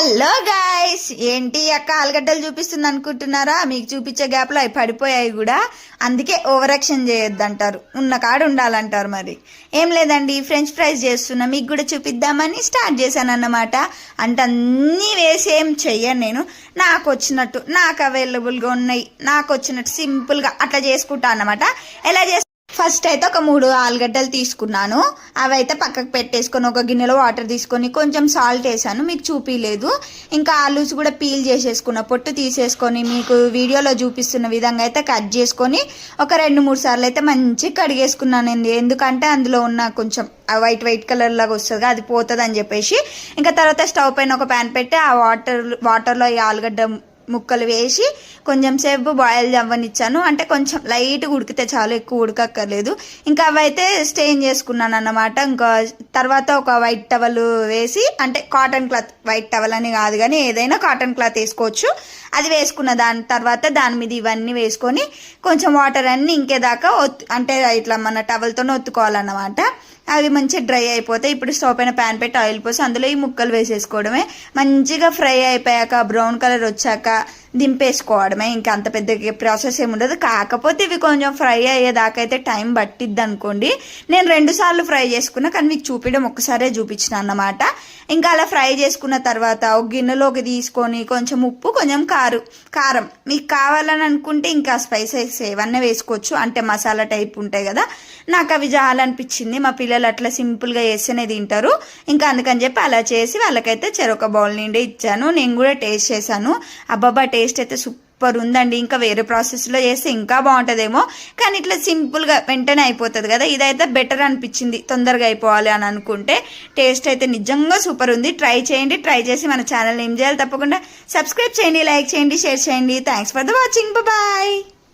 Hello guys ఏంటి అక్క ఆలుగడ్డలు చూపిస్తుంది అనుకుంటున్నారా? మీకు చూపించే గ్యాప్లో అవి పడిపోయాయి కూడా. అందుకే ఓవరాక్షన్ చేయొద్దంటారు. ఉన్న కాడ ఉండాలంటారు మరి. ఏం లేదండి ఫ్రెంచ్ ఫ్రైస్ చేస్తున్నా. మీకు కూడా చూపిద్దామని స్టార్ట్ చేశాను అన్నమాట అంటే అన్నీ వేసి ఏం చెయ్యను నేను. నాకు వచ్చినట్టు నాకు అవైలబుల్గా ఉన్నాయి. నాకు వచ్చినట్టు సింపుల్గా అట్లా చేసుకుంటా అన్నమాట. ఎలా చేస్తా ఫస్ట్ అయితే ఒక మూడు ఆలుగడ్డలు తీసుకున్నాను. అవి అయితే పక్కకు పెట్టేసుకొని ఒక గిన్నెలో వాటర్ తీసుకొని కొంచెం సాల్ట్ వేసాను. మీకు చూపించలేదు ఇంకా ఆలూస్ కూడా పీల్ చేసేసుకున్న పొట్టు తీసేసుకొని మీకు వీడియోలో చూపిస్తున్న విధంగా అయితే కట్ చేసుకొని ఒక రెండు మూడు సార్లు అయితే మంచిగా కడిగేసుకున్నానండి. ఎందుకంటే అందులో ఉన్న కొంచెం వైట్ వైట్ కలర్ లాగా వస్తుంది అది పోతుంది అని చెప్పేసి. ఇంకా తర్వాత స్టవ్ పైన ఒక ప్యాన్ పెట్టి ఆ వాటర్ వాటర్లో ఈ ఆలుగడ్డ ముక్కలు వేసి కొంచెం సేపు బాయిల్ అవ్వనిచ్చాను. అంటే కొంచెం లైట్గా ఉడికితే చాలు ఎక్కువ ఉడకక్కర్లేదు. ఇంకా అవైతే స్టెయిన్ చేసుకున్నాను అన్నమాట. ఇంకా తర్వాత ఒక వైట్ టవల్ వేసి అంటే కాటన్ క్లాత్ వైట్ టవల్ అని కాదు కానీ ఏదైనా కాటన్ క్లాత్ వేసుకోవచ్చు. అది వేసుకున్న దాని తర్వాత దాని మీద ఇవన్నీ వేసుకొని కొంచెం వాటర్ అన్నీ ఇంకేదాకా ఒత్తు అంటే ఇట్లా మన టవల్తోనే ఒత్తుకోవాలన్నమాట. అవి మంచిగా డ్రై అయిపోతాయి. ఇప్పుడు స్టవ్ పైన ప్యాన్ పెట్టి ఆయిల్ పోసి అందులో ఈ ముక్కలు వేసేసుకోవడమే. మంచిగా ఫ్రై అయిపోయాక బ్రౌన్ కలర్ వచ్చాక దింపేసుకోవడమే. ఇంకా అంత పెద్ద ప్రాసెస్ ఏమి ఉండదు. కాకపోతే ఇవి కొంచెం ఫ్రై అయ్యేదాకా అయితే టైం పట్టిద్ది అనుకోండి నేను రెండు సార్లు ఫ్రై చేసుకున్నా కానీ మీకు చూపించడం ఒక్కసారే చూపించిన అన్నమాట. ఇంకా అలా ఫ్రై చేసుకున్న తర్వాత ఒక గిన్నెలోకి తీసుకొని కొంచెం ఉప్పు కొంచెం కారు కారం. మీకు కావాలని అనుకుంటే ఇంకా స్పైసెస్ ఏవన్నా వేసుకోవచ్చు. అంటే మసాలా టైప్ ఉంటాయి కదా. నాకు అవి చాలనిపించింది మా పిల్లలు అట్లా సింపుల్గా చేస్తేనే తింటారు. ఇంకా అందుకని చెప్పి అలా చేసి వాళ్ళకైతే చెరొక బౌల్ నిండి ఇచ్చాను. నేను కూడా టేస్ట్ చేశాను. అబ్బాబా టేస్ట్ అయితే సూపర్ ఉందండి. ఇంకా వేరే ప్రాసెస్లో చేస్తే ఇంకా బాగుంటుందేమో. కానీ ఇట్లా సింపుల్గా వెంటనే అయిపోతుంది కదా. ఇదైతే బెటర్ అనిపించింది. తొందరగా అయిపోవాలి అని అనుకుంటే టేస్ట్ అయితే నిజంగా సూపర్ ఉంది. ట్రై చేయండి. ట్రై చేసి మన ఛానల్ ఏం చేయాలి తప్పకుండా సబ్స్క్రైబ్ చేయండి లైక్ చేయండి షేర్ చేయండి. Thanks for the watching bye